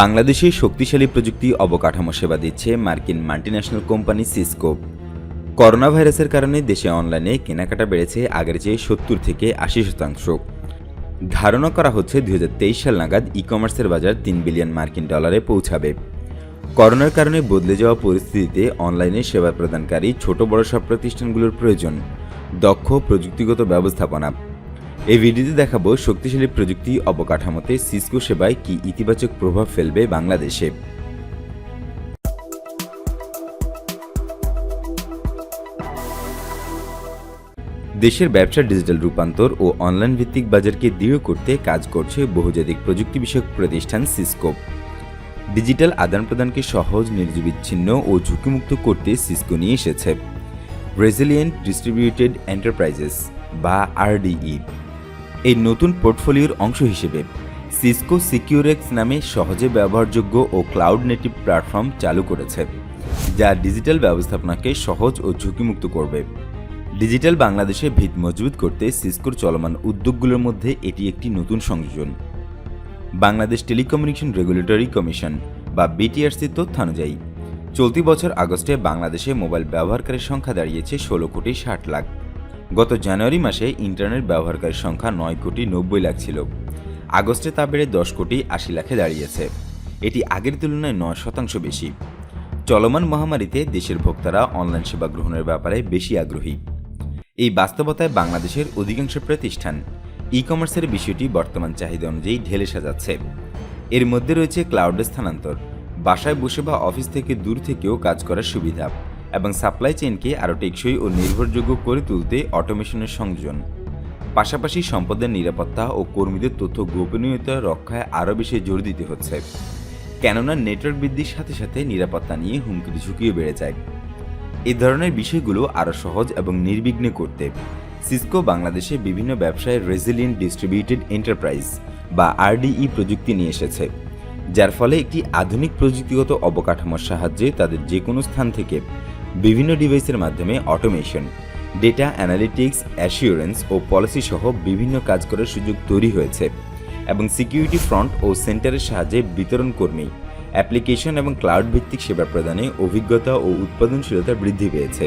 বাংলাদেশে শক্তিশালী প্রযুক্তি অবকাঠামো সেবা দিচ্ছে মার্কিন মাল্টিন্যাশনাল কোম্পানি সিসকো করোনা ভাইরাসের কারণে দেশে অনলাইনে কেনাকাটা বেড়েছে আগের চেয়ে সত্তর থেকে আশি শতাংশ। ধারণা করা হচ্ছে দু হাজার তেইশ সাল নাগাদ ই কমার্সের বাজার তিন বিলিয়ন মার্কিন ডলারে পৌঁছাবে। করোনার কারণে বদলে যাওয়া পরিস্থিতিতে অনলাইনে সেবা প্রদানকারী ছোট বড় সব প্রতিষ্ঠানগুলোর প্রয়োজন। দক্ষ প্রযুক্তিগত ব্যবস্থাপনা। এই ভিডিওতে দেখাবো শক্তিশালী প্রযুক্তি অবকাঠামোতে সিসকো সেবায় কি ইতিবাচক প্রভাব ফেলবে বাংলাদেশে। দেশের ব্যবসার ডিজিটাল রূপান্তর ও অনলাইন ভিত্তিক বাজারকে দৃঢ় করতে কাজ করছে বহুজাতিক প্রযুক্তি বিষয়ক প্রতিষ্ঠান সিসকো। ডিজিটাল আদান প্রদানকে সহজ নির্বিচ্ছিন্ন ও ঝুঁকিমুক্ত করতে সিসকো নিয়ে এসেছে। রেজিলিয়েন্ট ডিস্ট্রিবিউটেড এন্টারপ্রাইজেস বা আরডিই এই নতুন পোর্টফোলিওর অংশ হিসেবে সিসকো সিকিউরেক্স নামে সহজে ব্যবহারযোগ্য ও ক্লাউড নেটিভ প্ল্যাটফর্ম চালু করেছে, যা ডিজিটাল ব্যবস্থাপনাকে সহজ ও ঝুঁকিমুক্ত করবে। ডিজিটাল বাংলাদেশে ভিত মজবুত করতে সিসকোর চলমান উদ্যোগগুলোর মধ্যে এটি একটি নতুন সংযোজন। বাংলাদেশ টেলিকমিউনিকেশন রেগুলেটরি কমিশন, বা বিটিআরসির তথ্যানুযায়ী চলতি বছর আগস্টে বাংলাদেশে মোবাইল ব্যবহারকারীর সংখ্যা দাঁড়িয়েছে ষোলো কোটি ষাট লাখ। গত জানুয়ারি মাসে ইন্টারনেট ব্যবহারকারীর সংখ্যা নয় কোটি নব্বই লাখ ছিল। আগস্টে তা বেড়ে দশ কোটি আশি লাখে দাঁড়িয়েছে। এটি আগের তুলনায় নয় শতাংশ বেশি। চলমান মহামারীতে দেশের ভোক্তারা অনলাইন সেবা গ্রহণের ব্যাপারে বেশি আগ্রহী। এই বাস্তবতায় বাংলাদেশের অধিকাংশ প্রতিষ্ঠান ই কমার্সের বিষয়টি বর্তমান চাহিদা অনুযায়ী ঢেলে সাজাচ্ছে। এর মধ্যে রয়েছে ক্লাউডের স্থানান্তর। বাসায় বসে বা অফিস থেকে দূর থেকেও কাজ করার সুবিধা। এবং সাপ্লাই চেইনকে আরও টেকসই ও নির্ভরযোগ্য করে তুলতে অটোমেশনের সংযোজন। পাশাপাশি সম্পদের নিরাপত্তা ও কর্মীদের তথ্য গোপনীয়তা রক্ষায় আরও বেশি জোর দিতে হচ্ছে। কেননা নেটওয়ার্ক বৃদ্ধির সাথে সাথে নিরাপত্তা নিয়ে হুমকির ঝুঁকিও বেড়ে যায়। এ ধরনের বিষয়গুলো আরও সহজ এবং নির্বিঘ্নে করতে সিসকো বাংলাদেশে বিভিন্ন ব্যবসায় রেজিলিয়েন্ট ডিস্ট্রিবিউটেড এন্টারপ্রাইজ বা আরডিই প্রযুক্তি নিয়ে এসেছে, যার ফলে একটি আধুনিক প্রযুক্তিগত অবকাঠামোর সাহায্যে তাদের যে কোনো স্থান থেকে বিভিন্ন ডিভাইসের মাধ্যমে অটোমেশন, ডেটা অ্যানালিটিক্স, অ্যাসিওরেন্স ও পলিসি সহ বিভিন্ন কাজ করার সুযোগ তৈরি হয়েছে এবং সিকিউরিটি ফ্রন্ট ও সেন্টারের সাহায্যে বিতরণ কর্মী, অ্যাপ্লিকেশন এবং ক্লাউড ভিত্তিক সেবা প্রদানে অভিজ্ঞতা ও উৎপাদনশীলতা বৃদ্ধি পেয়েছে।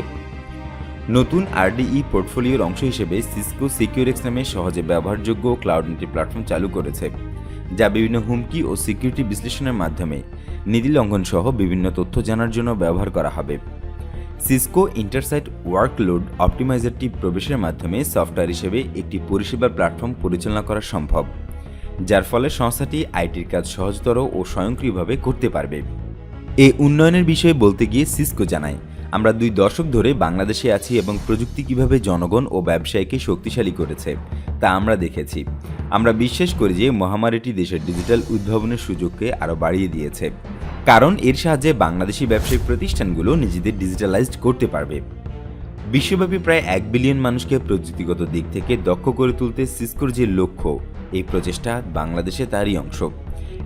নতুন আরডিই পোর্টফোলিওর অংশ হিসেবে সিসকো সিকিউরেক্স নামে সহজে ব্যবহারযোগ্য ক্লাউড নেটি প্ল্যাটফর্ম চালু করেছে, যা বিভিন্ন হুমকি ও সিকিউরিটি বিশ্লেষণের মাধ্যমে নীতি লঙ্ঘন সহ বিভিন্ন তথ্য জানার জন্য ব্যবহার করা হবে। সিসকো ইন্টারসাইট ওয়ার্কলোড অপটিমাইজারটি প্রবেশের মাধ্যমে সফটওয়্যার হিসেবে একটি পরিষেবা প্ল্যাটফর্ম পরিচালনা করা সম্ভব, যার ফলে সংস্থাটি আইটির কাজ সহজতর ও স্বয়ংক্রিয়ভাবে করতে পারবে। এই উন্নয়নের বিষয়ে বলতে গিয়ে সিসকো জানায়, আমরা দুই দশক ধরে বাংলাদেশে আছি এবং প্রযুক্তি কীভাবে জনগণ ও ব্যবসায়ীকে শক্তিশালী করেছে, তা আমরা দেখেছি। আমরা বিশ্বাস করি যে মহামারীটি দেশের ডিজিটাল উদ্ভাবনের সুযোগকে আরও বাড়িয়ে দিয়েছে। কারণ এর সাহায্যে বাংলাদেশি ব্যবসায়িক প্রতিষ্ঠানগুলো নিজেদের ডিজিটালাইজড করতে পারবে। বিশ্বব্যাপী প্রায় এক বিলিয়ন মানুষকে প্রযুক্তিগত দিক থেকে দক্ষ করে তুলতে সিসকোর যে লক্ষ্য, এই প্রচেষ্টা বাংলাদেশে তারই অংশ।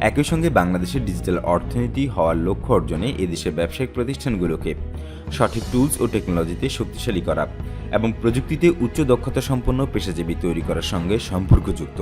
একই সঙ্গে বাংলাদেশের ডিজিটাল অর্থনীতি হওয়ার লক্ষ্য অর্জনে এদেশের ব্যবসায়িক প্রতিষ্ঠানগুলোকে সঠিক টুলস ও টেকনোলজিতে শক্তিশালী করা এবং প্রযুক্তিতে উচ্চ দক্ষতা সম্পন্ন পেশাজীবী তৈরি করার সঙ্গে সম্পর্কযুক্ত।